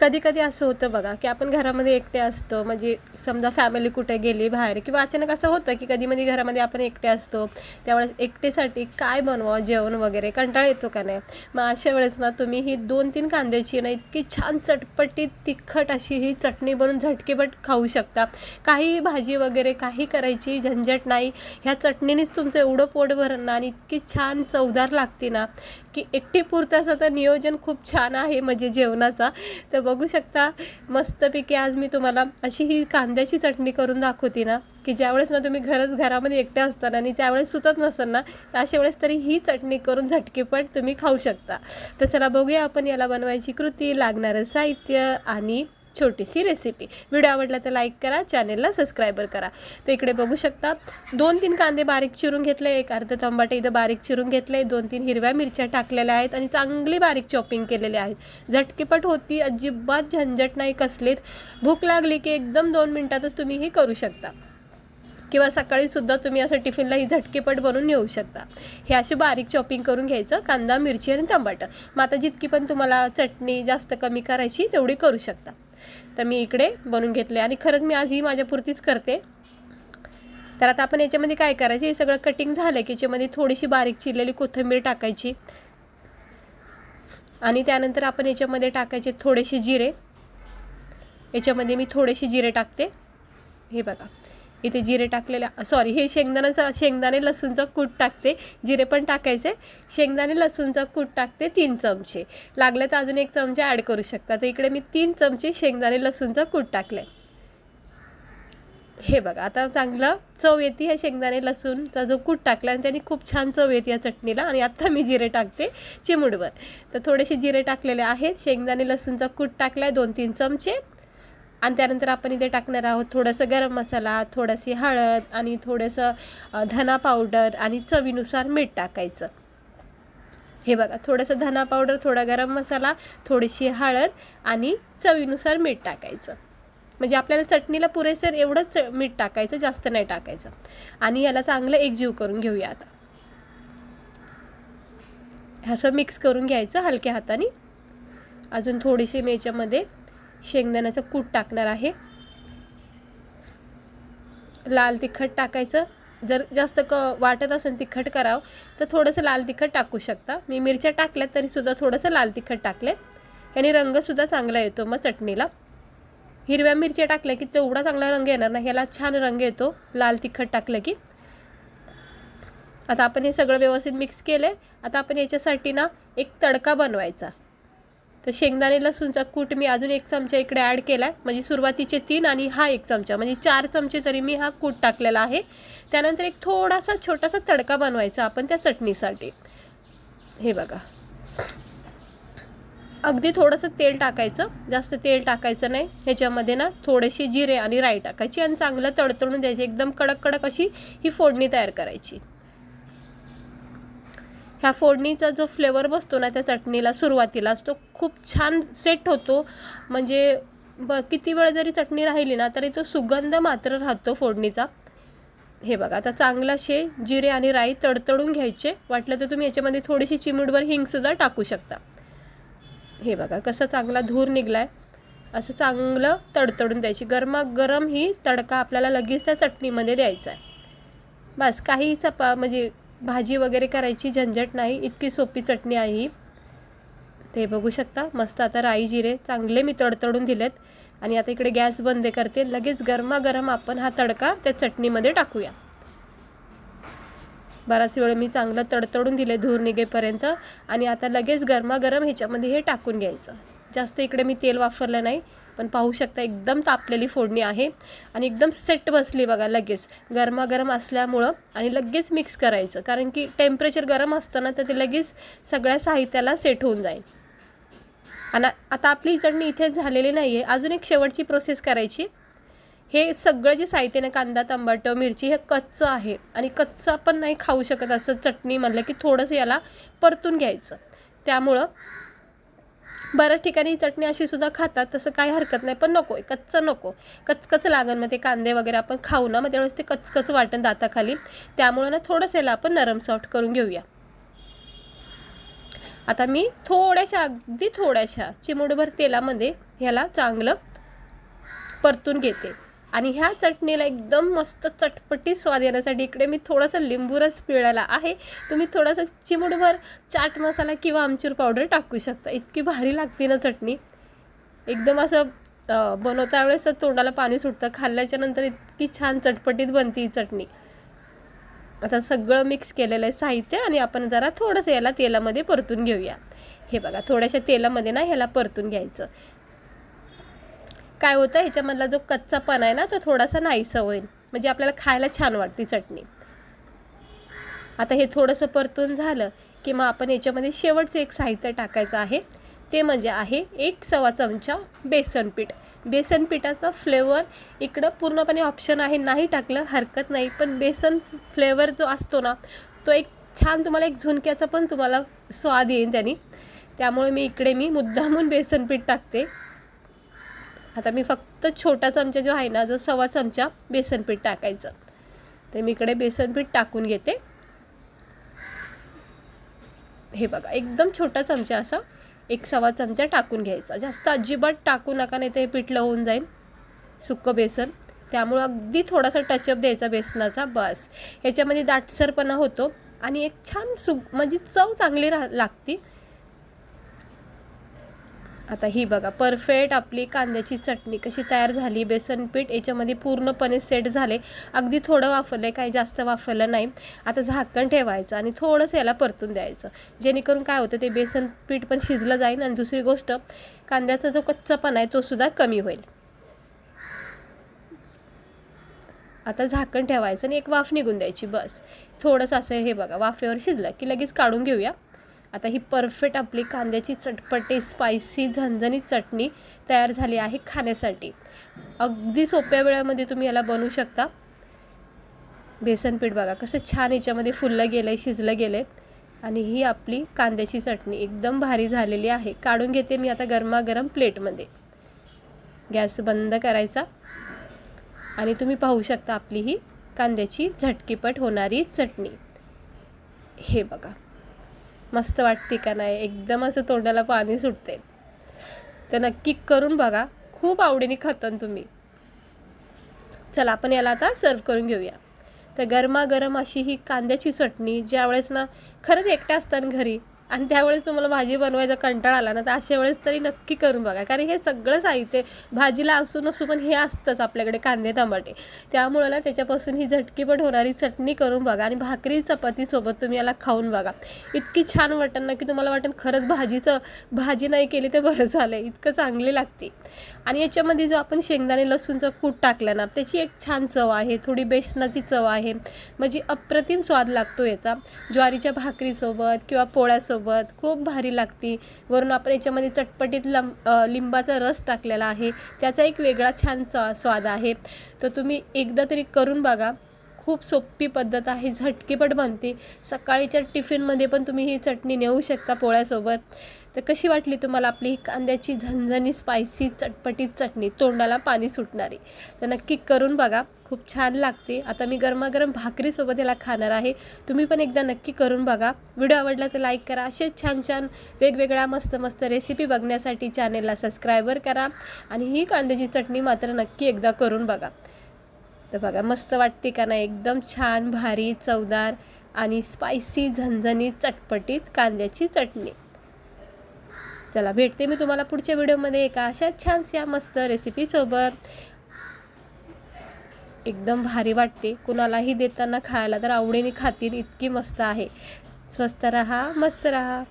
कधी कधी असं होतं बघा की आपण घरामध्ये एकटे असतो म्हणजे समजा फॅमिली कुठे गेली बाहेर किंवा अचानक असं होतं की कधी मध्ये घरामध्ये आपण एकटे असतो त्यावेळेस एकटेसाठी काय बनवावं जेवण वगैरे कंटाळा येतो का नाही? मग अशा वेळेस ना तुम्ही ही दोन तीन कांद्याची ना इतकी छान चटपटीत तिखट अशी ही चटणी बनवून झटकेपट खाऊ शकता. काही भाजी वगैरे काही करायची झंझट नाही. ह्या चटणीनेच तुमचं एवढं पोट भरण आणि इतकी छान चवदार लागते ना की एकटी पुरताचं तर नियोजन खूप छान आहे म्हणजे जेवणाचा. तर बघू शकता. मस्तपैकी आज मी तुम्हाला अशी ही कांद्याची चटणी करून दाखवते ना की ज्यावेळेस ना तुम्ही घरच घरामध्ये एकट्या असताना आणि त्यावेळेस सुचत नसताना ना तर अशा वेळेस तरी ही चटणी करून झटकेपट तुम्ही खाऊ शकता. तर चला बघूया आपण याला बनवायची कृती लागणारं साहित्य आणि छोटीशी रेसिपी व्हिडिओ आवडला तर लाईक करा चॅनेलला सबस्क्रायबर करा. तर इकडे बघू शकता दोन तीन कांदे बारीक चिरून घेतले एक अर्ध टमाटे इथं बारीक चिरून घेतले दोन तीन हिरव्या मिरच्या टाकलेल्या आहेत आणि चांगली बारीक चॉपिंग केलेली आहेत. झटकेपट होती अजिबात झंझट नाही कसलीच. भूक लागली की एकदम दोन मिनटातच तुम्ही ही करू शकता. किंवा सकाळीसुद्धा तुम्ही असं टिफिनला ही झटकेपट बनवून नेऊ शकता. हे अशी बारीक चॉपिंग करून घ्यायचं कांदा मिरची आणि टमाटर मग आता जितकी पण तुम्हाला चटणी जास्त कमी करायची तेवढी करू शकता. तर मी इकडे बनवून घेतले. आणि खरंच मी आज ही माझ्यापुरतीच करते. तर आता आपण याच्यामध्ये काय करायचं? हे सगळं कटिंग झालं की याच्यामध्ये थोडीशी बारीक चिरलेली कोथिंबीर टाकायची. आणि त्यानंतर आपण याच्यामध्ये टाकायचे थोडेसे जिरे. याच्यामध्ये मी थोडेसे जिरे टाकते. हे बघा. इथे जिरे टाकलेले सॉरी हे शेंगदाण्याचं शेंगदाणे लसूणचं कूट टाकते. जिरे पण टाकायचे. शेंगदाणे लसूणचं कूट टाकते तीन चमचे. लागले तर अजून एक चमचे ॲड करू शकता. तर इकडे मी तीन चमचे शेंगदाणे लसूणचं कूट टाकले. हे बघा आता चांगलं चव येते ह्या शेंगदाणे लसूणचा जो कूट टाकला आणि त्याने खूप छान चव येते या चटणीला. आणि आत्ता मी जिरे टाकते चिमुडवर. तर थोडेसे जिरे टाकलेले आहेत. शेंगदाणे लसूणचा कूट टाकला आहे दोन तीन चमचे. आणि त्यानंतर आपण इथे टाकणार आहोत थोडंसं गरम मसाला थोडीशी हळद आणि थोडंसं धना पावडर आणि चवीनुसार मीठ टाकायचं. हे बघा थोडंसं धना पावडर थोडा गरम मसाला थोडीशी हळद आणि चवीनुसार मीठ टाकायचं. म्हणजे आपल्याला चटणीला पुरेसर एवढंच मीठ टाकायचं जास्त नाही टाकायचं. आणि याला चांगलं एकजीव करून घेऊया आता. असं मिक्स करून घ्यायचं हलक्या हाताने. अजून थोडीशी मी याच्यामध्ये शेंगदाण्याचं कूट टाकणार आहे. लाल तिखट टाकायचं. जर जास्त क वाटत असेल तिखट करावं तर थोडंसं लाल तिखट टाकू शकता. मी मिरच्या टाकल्यात तरीसुद्धा थोडंसं लाल तिखट टाकले. याने रंगसुद्धा चांगला येतो मग चटणीला. हिरव्या मिरच्या टाकल्या की तेवढा चांगला रंग येणार नाही. ह्याला छान रंग येतो. लाल तिखट टाकलं की. आता आपण हे सगळं व्यवस्थित मिक्स केलं आहे आता आपण याच्यासाठी ना एक तडका बनवायचा. तर शेंगदाणे लसूणचा कूट मी अजून एक चमचा इकडे ॲड केला आहे म्हणजे सुरुवातीचे तीन आणि हा एक चमचा. म्हणजे चार चमचे तरी मी हा कूट टाकलेला आहे. त्यानंतर एक थोडासा छोटासा तडका बनवायचा आपण त्या चटणीसाठी. हे बघा. अगदी थोडंसं तेल टाकायचं. जास्त तेल टाकायचं नाही. ह्याच्यामध्ये ना थोडेसे जिरे आणि राई टाकायची आणि चांगलं तडतडून द्यायची. एकदम कडक कडक अशी ही फोडणी तयार करायची. ह्या फोडणीचा जो फ्लेवर बसतो ना त्या चटणीला सुरुवातीलाच तो खूप छान सेट होतो. म्हणजे ब किती वेळ जरी चटणी राहिली ना तरी तो सुगंध मात्र राहतो फोडणीचा. हे बघा आता चांगला असे जिरे आणि राई तडतडून घ्यायचे. वाटलं तर तुम्ही याच्यामध्ये थोडीशी चिमूटभर हिंगसुद्धा टाकू शकता. हे बघा कसं चांगला धूर निघला आहे असं चांगलं तडतडून द्यायची. गरमागरम ही तडका आपल्याला लगेच त्या चटणीमध्ये द्यायचा आहे. बस काही चपा म्हणजे भाजी वगैरे करायची झंझट नाही इतकी सोपी चटणी आहे ही. ते बघू शकता. मस्त आता राई जिरे चांगले मी तडतडून दिलेत. आणि आता इकडे गॅस बंद करते. लगेच गरमागरम आपण हा तडका त्या चटणीमध्ये टाकूया. बराच वेळ मी चांगलं तडतडून दिले धूर निघेपर्यंत. आणि आता लगेच गरमागरम ह्याच्यामध्ये हे टाकून घ्यायचं. जास्त इकडे मी तेल वापरलं नाही. पण पाहू शकता एकदम तापलेली फोडणी आहे आणि एकदम सेट बसली बघा लगेच. गरमागरम असल्यामुळं आणि लगेच मिक्स करायचं. कारण की टेम्परेचर गरम असताना तर ते लगेच सगळ्या साहित्याला सेट होऊन जाईल. आणि आता आपली चटणी इथेच झालेली नाही आहे अजून एक शेवटची प्रोसेस करायची. हे सगळं जे साहित्य ना कांदा टमाटं मिरची हे कच्चं आहे. आणि कच्चं आपण नाही खाऊ शकत असं चटणी म्हणलं की थोडंसं याला परतून घ्यायचं. त्यामुळं बऱ्याच ठिकाणी चटणी अशी सुद्धा खातात तसं काही हरकत नाही. पण नको आहे कच्चं नको. कचकच लागण मग ते कांदे वगैरे आपण खाऊ ना मग त्यावेळेस ते कचकच वाटण दाताखाली. त्यामुळं ना थोडंसं याला आपण नरम सॉफ्ट करून घेऊया. आता मी थोड्याशा अगदी थोड्याशा चिमुडभर तेलामध्ये ह्याला चांगलं परतून घेते. आणि ह्या चटणीला एकदम मस्त चटपटी स्वाद येण्यासाठी इकडे मी थोडासा लिंबू रस पिळायला आहे. तुम्ही थोडासा चिमूटभर चाट मसाला किंवा आमचूर पावडर टाकू शकता. इतकी भारी लागते ना चटणी. एकदम असं बनवता वेळेस तोंडाला पाणी सुटतं. खाल्ल्याच्या नंतर इतकी छान चटपटीत बनते ही चटणी. आता सगळं मिक्स केलेलं आहे साहित्य आणि आपण जरा थोडंसं याला तेलामध्ये परतून घेऊया. हे बघा थोड्याशा तेलामध्ये ना ह्याला परतून घ्यायचं. काय होतं ह्याच्यामधला जो कच्चापणा आहे ना तो थोडासा नाहीसा होईल. म्हणजे आपल्याला खायला छान वाटते चटणी. आता हे थोडंसं परतून झालं की मग आपण याच्यामध्ये शेवटचं एक साहित्य टाकायचं आहे. ते म्हणजे आहे एक सव्वा चमचा बेसन पीठ. बेसन पिठाचा फ्लेवर इकडं पूर्णपणे ऑप्शन आहे नाही टाकलं हरकत नाही. पण बेसन फ्लेवर जो असतो ना तो एक छान तुम्हाला एक झुणक्याचा पण तुम्हाला स्वाद येईल त्याने. त्यामुळे मी इकडे मी मुद्दामून बेसन पीठ टाकते. आता मी फक्त छोटा चमचा जो आहे ना जो सव्वा चमचा बेसनपीठ टाकायचं. तर मी इकडे बेसनपीठ टाकून घेते. हे बघा एकदम छोटा चमचा असा एक सव्वा चमचा टाकून घ्यायचा. जास्त अजिबात टाकू नका नाही ते पिठलं होऊन जाईल. सुक्कं बेसन. त्यामुळं अगदी थोडासा टचअप द्यायचा बेसनाचा बस. ह्याच्यामध्ये दाटसरपणा होतो. आणि एक छान सु म्हणजे चव चांगली रा लागती. आता ही बघा परफेक्ट आपली कांद्याची चटणी कशी तयार झाली बेसन पीठ याच्यामध्ये पूर्णपणे सेट झाले. अगदी थोडं वाफरलं आहे काही जास्त वाफरलं नाही. आता झाकण ठेवायचं आणि थोडंसं याला परतून द्यायचं. जेणेकरून काय होतं ते बेसन पीठ पण शिजलं जाईल आणि दुसरी गोष्ट कांद्याचा जो कच्चापणा आहे तो सुद्धा कमी होईल. आता झाकण ठेवायचं आणि एक वाफ निघून द्यायची बस. थोडंसं असं हे बघा वाफेवर शिजलं की लगेच काढून घेऊया. आता ही परफेक्ट आपली कांद्याची चटपटी स्पायसी झणझणीत चटणी तयार झाली आहे खाण्यासाठी. अगदी सोप्या वेळामध्ये तुम्ही याला बनवू शकता. बेसन पीठ बघा कसं छान याच्यामध्ये फुललं गेलं आहे शिजलं गेलं आहे आणि ही आपली कांद्याची चटणी एकदम भारी झालेली आहे. काढून घेते मी आता गरमागरम प्लेटमध्ये. गॅस बंद करायचा. आणि तुम्ही पाहू शकता आपली ही कांद्याची झटकीपट होणारी चटणी. हे बघा. मस्त वाटते का नाही? एकदम असं तोंडाला पाणी सुटते तर नक्की करून बघा. खूप आवडीने खातान तुम्ही. चला आपण याला आता सर्व करून घेऊया. तर गरमागरम अशी ही कांद्याची चटणी ज्यावेळेस ना खरंच एकट्या असताना घरी आणि त्यावेळेस तुम्हाला भाजी बनवायचा कंटाळा आला ना तर अशा वेळेस तरी नक्की करून बघा. कारण हे सगळं साहित्य भाजीला असू नसू पण हे असतंच आपल्याकडे कांदे टमाटे त्यामुळं ना त्याच्यापासून ही झटकीपट होणारी चटणी करून बघा आणि भाकरी चपातीसोबत तुम्ही याला खाऊन बघा. इतकी छान वाटण ना की तुम्हाला वाटेल खरंच भाजीचं भाजी नाही केली तर बरं झालं इतकं चांगली लागते. आणि याच्यामध्ये जो आपण शेंगदाणे लसूणचं कूट टाकलं ना त्याची एक छान चव आहे. थोडी बेसनाची चव आहे. म्हणजे अप्रतिम स्वाद लागतो याचा. ज्वारीच्या भाकरीसोबत किंवा पोळ्यासोबत खूप भारी लागते. वरून आपण याच्यामध्ये चटपटीत लंब लिंबाचा रस टाकलेला आहे. त्याचा एक वेगळा छान स्वा स्वाद आहे. तर तुम्ही एकदा तरी करून बघा. खूप सोपी पद्धत आहे झटकीपट बनते. सकाळीच्या टिफिनमध्ये पण तुम्ही ही चटणी नेऊ शकता पोळ्यासोबत. तर कशी वाटली तुम्हाला आपली ही कांद्याची झणझणी स्पायसी चटपटीत चटणी? तोंडाला पाणी सुटणारी. तर नक्की करून बघा. खूप छान लागते. आता मी गरमागरम भाकरीसोबत याला खाणार आहे. तुम्ही पण एकदा नक्की करून बघा. व्हिडिओ आवडला तर लाईक करा. असेच छान छान वेगवेगळ्या मस्त मस्त रेसिपी बघण्यासाठी चॅनेलला सबस्क्रायबर करा. आणि ही कांद्याची चटणी मात्र नक्की एकदा करून बघा. तर बघा मस्त वाटते का नाही? एकदम छान भारी चवदार आणि स्पायसी झणझणीत चटपटीत कांद्याची चटणी. चला भेटते मी तुम्हाला पुढच्या व्हिडिओमध्ये. एका अशा छानशा मस्त रेसिपीसोबत एकदम भारी वाटते. कुणालाही देताना खायला तर आवडीने खातील. इतकी मस्त आहे. स्वस्त रहा मस्त रहा.